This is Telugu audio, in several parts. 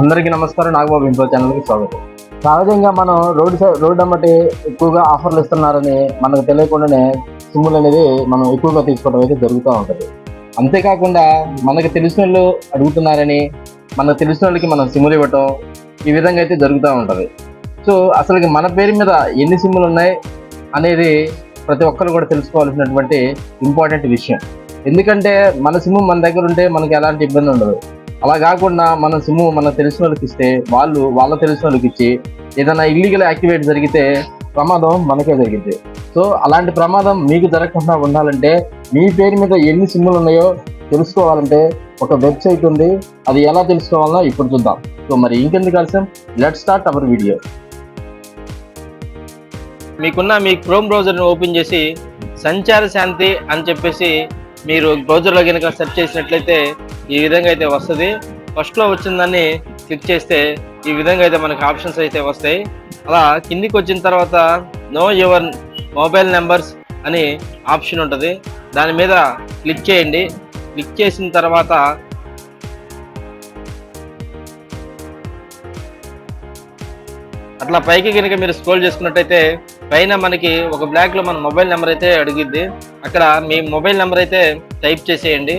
అందరికీ నమస్కారం. నాగబాబు ఇంట్లో ఛానల్కి స్వాగతం. సహజంగా మనం రోడ్ సైడ్ రోడ్ అమ్మటి ఎక్కువగా ఆఫర్లు ఇస్తున్నారని మనకు తెలియకుండానే సిమ్ములు అనేది మనం ఎక్కువగా తీసుకోవడం అయితే జరుగుతూ ఉంటుంది. అంతేకాకుండా మనకు తెలిసిన వాళ్ళు అడుగుతున్నారని మనకు తెలిసిన వాళ్ళకి మనం సిమ్ములు ఇవ్వటం ఈ విధంగా అయితే జరుగుతూ ఉంటుంది. సో అసలుకి మన పేరు మీద ఎన్ని సిమ్ములు ఉన్నాయి అనేది ప్రతి ఒక్కరు కూడా తెలుసుకోవాల్సినటువంటి ఇంపార్టెంట్ విషయం. ఎందుకంటే మన సిమ్ మన దగ్గర ఉంటే మనకి ఎలాంటి ఇబ్బంది ఉండదు. అలా కాకుండా మన సిమ్ మనకు తెలిసిన వాళ్ళకి ఇస్తే వాళ్ళు వాళ్ళ తెలిసిన వాళ్ళకి ఇచ్చి ఏదైనా ఇల్లీగల్ యాక్టివేట్ జరిగితే ప్రమాదం మనకే జరిగింది. సో అలాంటి ప్రమాదం మీకు జరగకుండా ఉండాలంటే మీ పేరు మీద ఎన్ని సిమ్ములు ఉన్నాయో తెలుసుకోవాలంటే ఒక వెబ్సైట్ ఉంది. అది ఎలా తెలుసుకోవాలో ఇప్పుడు చూద్దాం. సో మరి ఇంకెందుకు కలిసాం లెట్ స్టార్ట్ అవర్ వీడియో మీకున్న మీ క్రోమ్ బ్రౌజర్ని ఓపెన్ చేసి సంచార శాంతి అని చెప్పేసి మీరు బ్రౌజర్లో కనుక సెర్చ్ చేసినట్లయితే ఈ విధంగా అయితే వస్తుంది. ఫస్ట్లో వచ్చిన దాన్ని క్లిక్ చేస్తే ఈ విధంగా అయితే మనకు ఆప్షన్స్ అయితే వస్తాయి. అలా కిందికి వచ్చిన తర్వాత నో యువర్ మొబైల్ నెంబర్స్ అని ఆప్షన్ ఉంటుంది. దాని మీద క్లిక్ చేయండి. క్లిక్ చేసిన తర్వాత అట్లా పైకి కనుక మీరు స్క్రోల్ చేసుకున్నట్టయితే పైన మనకి ఒక బ్లాక్లో మన మొబైల్ నెంబర్ అయితే అడిగిద్ది. అక్కడ మీ మొబైల్ నెంబర్ అయితే టైప్ చేసేయండి.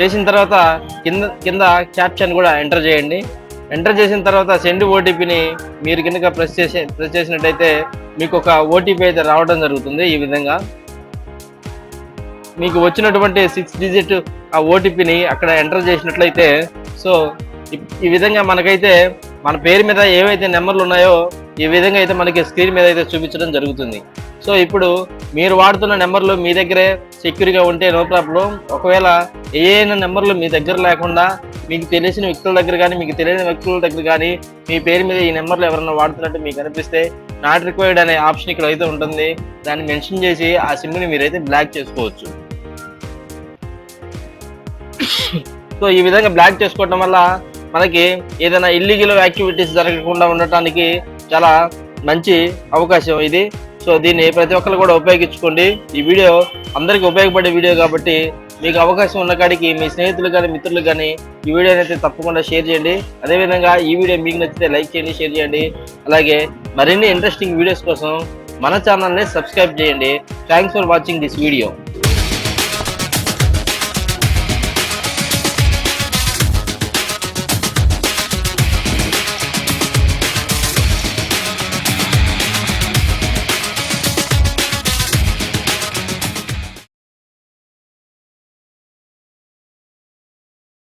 చేసిన తర్వాత కింద కింద క్యాప్షన్ కూడా ఎంటర్ చేయండి. ఎంటర్ చేసిన తర్వాత సెండ్ ఓటీపీని మీరు కనుక ప్రెస్ చేసి ప్రెస్ చేసినట్టయితే మీకు ఒక ఓటీపీ అయితే రావడం జరుగుతుంది ఈ విధంగా. మీకు వచ్చినటువంటి సిక్స్ డిజిట్ ఆ ఓటీపీని అక్కడ ఎంటర్ చేసినట్లయితే సో ఈ- ఈ విధంగా మనకైతే మన పేరు మీద ఏవైతే నెంబర్లు ఉన్నాయో ఈ విధంగా అయితే మనకి స్క్రీన్ మీద అయితే చూపించడం జరుగుతుంది. సో ఇప్పుడు మీరు వాడుతున్న నెంబర్లు మీ దగ్గరే సెక్యూర్గా ఉంటే నో ప్రాబ్లం. ఒకవేళ ఏ నెంబర్లు మీ దగ్గర లేకుండా మీకు తెలిసిన వ్యక్తుల దగ్గర కానీ మీకు తెలియని వ్యక్తుల దగ్గర కానీ మీ పేరు మీద ఈ నెంబర్లు ఎవరైనా వాడుతున్నట్టు మీకు అనిపిస్తే నాట్ రిక్వైర్డ్ అనే ఆప్షన్ ఇక్కడ అయితే ఉంటుంది. దాన్ని మెన్షన్ చేసి ఆ సిమ్ని మీరైతే బ్లాక్ చేసుకోవచ్చు. సో ఈ విధంగా బ్లాక్ చేసుకోవడం వల్ల మనకి ఏదైనా ఇల్లీగల్ యాక్టివిటీస్ జరగకుండా ఉండటానికి చాలా మంచి అవకాశం ఇది. సో దీన్ని ప్రతి ఒక్కరు కూడా ఉపయోగించుకోండి. ఈ వీడియో అందరికీ ఉపయోగపడే వీడియో కాబట్టి మీకు అవకాశం ఉన్న కాడికి మీ స్నేహితులు కానీ మిత్రులు కానీ ఈ వీడియోని అయితే తప్పకుండా షేర్ చేయండి. అదేవిధంగా ఈ వీడియో మీకు నచ్చితే లైక్ చేయండి షేర్ చేయండి. అలాగే మరిన్ని ఇంట్రెస్టింగ్ వీడియోస్ కోసం మన ఛానల్ని సబ్స్క్రైబ్ చేయండి. Thanks for watching this video.